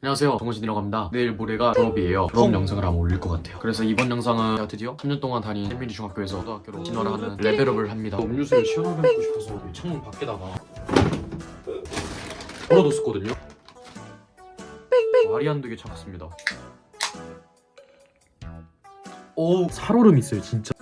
안녕하세요. 정원진이라고 합니다. 내일 모레가 졸업이에요. 졸업 영상을 한번 올릴 것 같아요. 그래서 이번 영상은 제가 드디어 3년 동안 다닌 혜민이 중학교에서 고등학교로 진화를 하는 레벨업을 합니다. 음료수를 시원하게 먹고 싶어서 창문 밖에다가 걸어뒀었거든요. 말이 안 되게 작습니다. 오 살얼음 있어요 진짜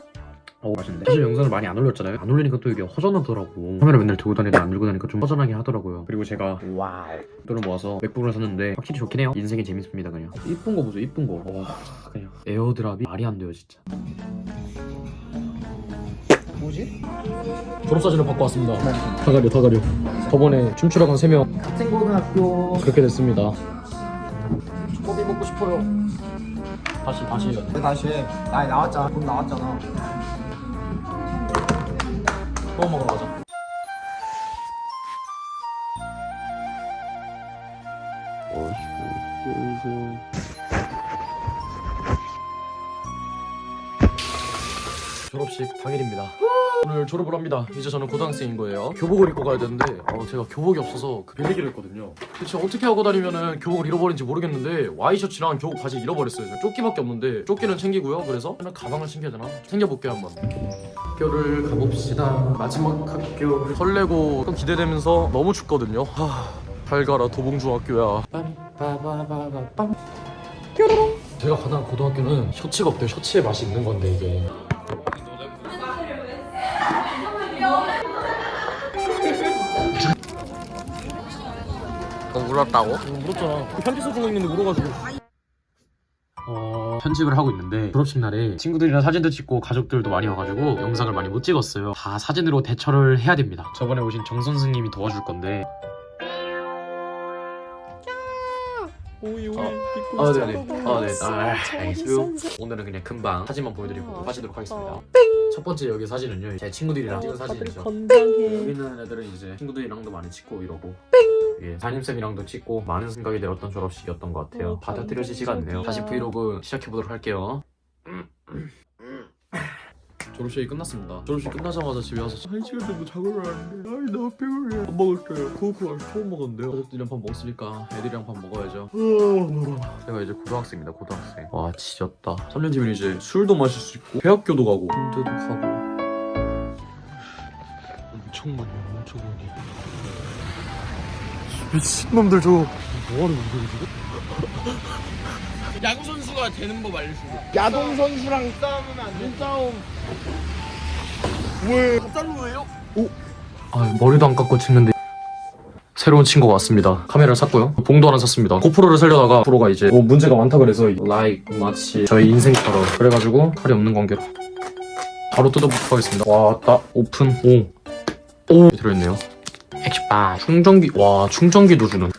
어 맛있는데 사실 영상을 많이 안 올렸잖아요. 안 올리니까 또 이게 허전하더라고. 카메라 맨날 들고 다니는데 안 들고 다니까 좀 허전하게 하더라고요. 그리고 제가 와우. 돈을 모아서 맥북을 샀는데 확실히 좋긴 해요. 인생이 재밌습니다 그냥. 이쁜 거 보죠 이쁜 거 와 그냥 에어드랍이 말이 안 돼요 진짜. 뭐지? 졸업사진을 받고 왔습니다. 다 가려 다 가려. 저번에 춤추러 간 3명. 같은 고등학교. 그렇게 됐습니다. 커피 먹고 싶어요. 다시 다시 왜 다시 해? 나 나왔잖아. 돈 나왔잖아 또 먹으러 가자 졸업식 당일입니다. 오늘 졸업을 합니다. 이제 저는 고등학생인 거예요. 교복을 입고 가야 되는데 어, 제가 교복이 없어서 그 빌리기로 했거든요. 대체 어떻게 하고 다니면은 교복을 잃어버린지 모르겠는데 와이셔츠랑 교복 바지 잃어버렸어요. 저 조끼밖에 없는데 조끼는 챙기고요. 그래서 그냥 가방을 챙겨야 되나? 챙겨볼게요 한번. 학교를 가봅시다. 마지막 학교. 설레고 좀 기대되면서 너무 춥거든요. 하, 잘 가라 도봉중학교야. 제가 가는 고등학교는 셔츠가 없대요. 셔츠에 맛이 있는 건데 이게. 어, 울었다고? 울었잖아. 편지 써주고 있는데 울어가지고. 어... 편집을 하고 있는데 졸업식 날에 친구들이랑 사진도 찍고 가족들도 많이 와가지고 영상을 많이 못 찍었어요. 다 사진으로 대처를 해야 됩니다. 저번에 오신 정 선생님이 도와줄 건데. 아, 네네. 아, 네. 아, 알겠어요. 오늘은 그냥 금방 사진만 보여드리고 빠지도록 하겠습니다. 첫 번째 여기 사진은요. 제 친구들이랑 찍은 사진이죠. 여기 있는 애들은 이제 친구들이랑도 많이 찍고 이러고 예, 담임쌤이랑도 찍고 많은 생각이 들었던 졸업식이었던 것 같아요. 받아들여지지가 않네요. 다시 브이로그 시작해보도록 할게요. 졸업식이 끝났습니다. 졸업식 끝나자마자 집에 와서 한 시간 정도 자고 일어났는데 아이 너무 피곤해. 밥 먹을게요. 쿠쿠랑 처음 먹었는데요. 가족들이랑 밥 먹었으니까 애들이랑 밥 먹어야죠. 제가 이제 고등학생입니다. 고등학생. 와 지졌다. 3년 뒤면 이제 술도 마실 수 있고 대학교도 가고 군대도 가고 엄청 많이 엄청 많이 미친놈들 저거 뭐하는 건데 지금? 야구 선수가 되는 법 알려주고. 야동 선수랑 싸우면 안돼. 싸움. 왜? 갑자루예요? 아 머리도 안 깎고 찍는데 새로운 친구가 왔습니다. 카메라를 샀고요. 봉도 하나 샀습니다. 고프로를 살려다가 고프로가 이제 뭐 문제가 많다 그래서 라이크 마치 저의 인생처럼. 그래가지고 칼이 없는 관계로 바로 뜯어보도록 하겠습니다. 와딱 오픈. 오 오. 들어있네요. 액시바 충전기. 와 충전기도 주는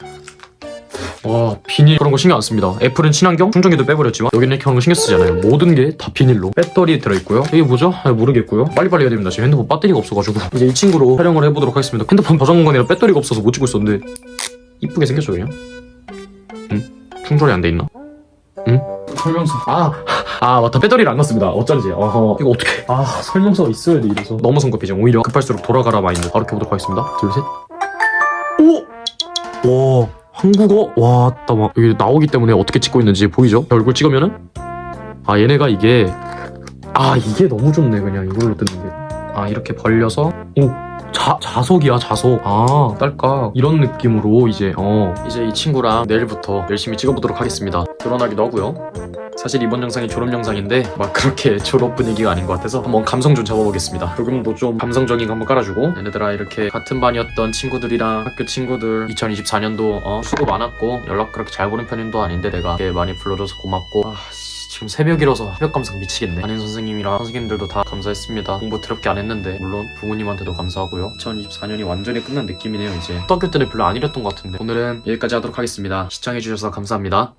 와 비닐. 그런 거 신경 안 씁니다. 애플은 친환경 충전기도 빼버렸지만 여기는 이렇게 하는 거 신경 쓰잖아요. 모든 게 다 비닐로 배터리 들어있고요. 이게 뭐죠? 아, 모르겠고요. 빨리빨리 해야 됩니다. 지금 핸드폰 배터리가 없어가지고. 이제 이 친구로 촬영을 해보도록 하겠습니다. 핸드폰 저장 공간이라 배터리가 없어서 못 찍고 있었는데 이쁘게 생겼죠 그냥? 응? 충전이 안 돼 있나? 응? 설명서. 아, 아 맞다. 배터리를 안 넣었습니다. 어쩐지. 어허. 이거 어떻게 아 설명서 있어야 돼 이래서. 너무 성급해져 오히려 급할수록 돌아가라 마인드. 바로 켜보도록 하겠습니다. 둘셋. 오! 와 한국어? 와, 따 막, 여기 나오기 때문에 어떻게 찍고 있는지 보이죠? 얼굴 찍으면은? 아, 얘네가 이게, 아, 이게 너무 좋네, 그냥 이걸로 뜨는 게. 아, 이렇게 벌려서, 오, 자, 자석이야, 자석. 아, 딸깍. 이런 느낌으로 이제, 어, 이제 이 친구랑 내일부터 열심히 찍어보도록 하겠습니다. 결혼하기도 하고요. 사실 이번 영상이 졸업 영상인데, 막 그렇게 졸업 분위기가 아닌 것 같아서 한번 감성 좀 잡아보겠습니다. 조금도 좀 감성적인 거 한번 깔아주고, 얘네들아 이렇게 같은 반이었던 친구들이랑 학교 친구들 2024년도 어, 수고 많았고, 연락 그렇게 잘 보낸 편도 아닌데 내가 이렇게 많이 불러줘서 고맙고, 아, 씨, 지금 새벽이라서 새벽 감상 미치겠네. 담임 선생님이랑 선생님들도 다 감사했습니다. 공부 더럽게 안 했는데 물론 부모님한테도 감사하고요. 2024년이 완전히 끝난 느낌이네요 이제. 초등학교 때는 별로 안 이랬던 것 같은데 오늘은 여기까지 하도록 하겠습니다. 시청해주셔서 감사합니다.